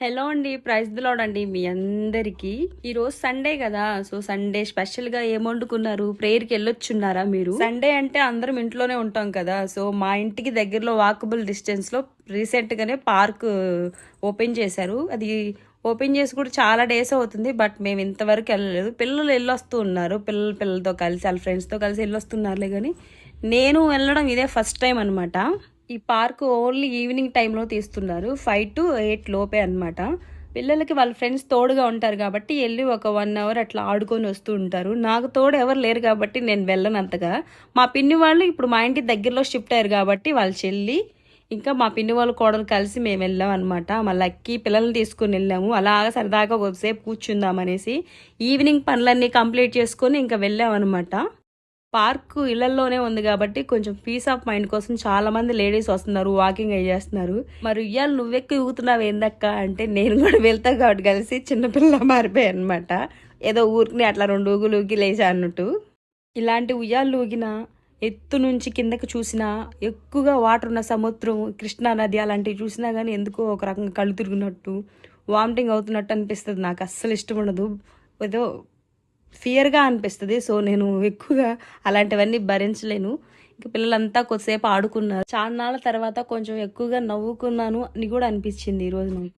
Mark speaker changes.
Speaker 1: Hello అండి praise దిలోడ్ అండి మీ అందరికీ. ఈరోజు సండే కదా సో సండే స్పెషల్గా ఏమొండుకున్నారు ఏం వండుకున్నారు? ప్రేయర్ వెళ్ళొచ్చున్నారా మీరు? సండే అంటే అందరం ఇంట్లోనే ఉంటాం కదా సో మా ఇంటికి దగ్గరలో వాకబుల్ డిస్టెన్స్లో రీసెంట్గానే పార్క్ ఓపెన్ చేశారు. అది ఓపెన్ చేసి కూడా చాలా డేస్ అవుతుంది బట్ మేము ఇంతవరకు వెళ్ళలేదు. పిల్లలు వెళ్ళొస్తూ ఉన్నారు పిల్లల పిల్లలతో కలిసి వాళ్ళ ఫ్రెండ్స్తో కలిసి వెళ్ళొస్తున్నారులే కానీ నేను వెళ్ళడం ఇదే ఫస్ట్ టైం అనమాట ఈ పార్క్ ఓన్లీ ఈవినింగ్ టైంలో తీస్తున్నారు. ఫైవ్ టు ఎయిట్ లోపే అనమాట పిల్లలకి వాళ్ళ ఫ్రెండ్స్ తోడుగా ఉంటారు కాబట్టి వెళ్ళి ఒక వన్ అవర్ అట్లా ఆడుకొని వస్తూ ఉంటారు. నాకు తోడు ఎవరు లేరు కాబట్టి నేను వెళ్ళను అంతగా. మా పిన్ని వాళ్ళు ఇప్పుడు మా ఇంటి దగ్గరలో షిఫ్ట్ అయ్యారు కాబట్టి వాళ్ళ చెల్లి ఇంకా మా పిన్ని వాళ్ళు కోడలు కలిసి మేము వెళ్ళాం అనమాట మా లక్కీ పిల్లల్ని తీసుకుని వెళ్ళాము. అలాగ సరదాగా కొద్దిసేపు కూర్చుందాం అనేసి ఈవినింగ్ పనులన్నీ కంప్లీట్ చేసుకొని ఇంకా వెళ్ళాం అనమాట పార్క్ ఇళ్ళలోనే ఉంది కాబట్టి కొంచెం పీస్ ఆఫ్ మైండ్ కోసం చాలా మంది లేడీస్ వస్తున్నారు వాకింగ్ అయ్యి చేస్తున్నారు. మరి ఇవాళ నువ్వెక్కి ఊగుతున్నావు ఏందక్క అంటే నేను కూడా వెళ్తా కాబట్టి కలిసి చిన్నపిల్ల మారిపోయాయి అనమాట ఏదో ఊరికి అట్లా రెండు ఊగులు ఊగి లేచా అన్నట్టు. ఇలాంటి ఉయ్యాలు ఊగిన ఎత్తు నుంచి కిందకి చూసినా ఎక్కువగా వాటర్ ఉన్న సముద్రం కృష్ణా నది అలాంటివి చూసినా కానీ ఎందుకో ఒక రకంగా కళ్ళు తిరిగినట్టు వామిటింగ్ అవుతున్నట్టు అనిపిస్తుంది నాకు. అస్సలు ఇష్టం ఉండదు. ఏదో ఫియర్గా అనిపిస్తుంది. సో నేను ఎక్కువగా అలాంటివన్నీ భరించలేను. ఇంకా పిల్లలంతా కొద్దిసేపు ఆడుకున్నారు. చాలా నాళ్ళ తర్వాత కొంచెం ఎక్కువగా నవ్వుకున్నాను అని కూడా అనిపించింది ఈరోజు నాకు.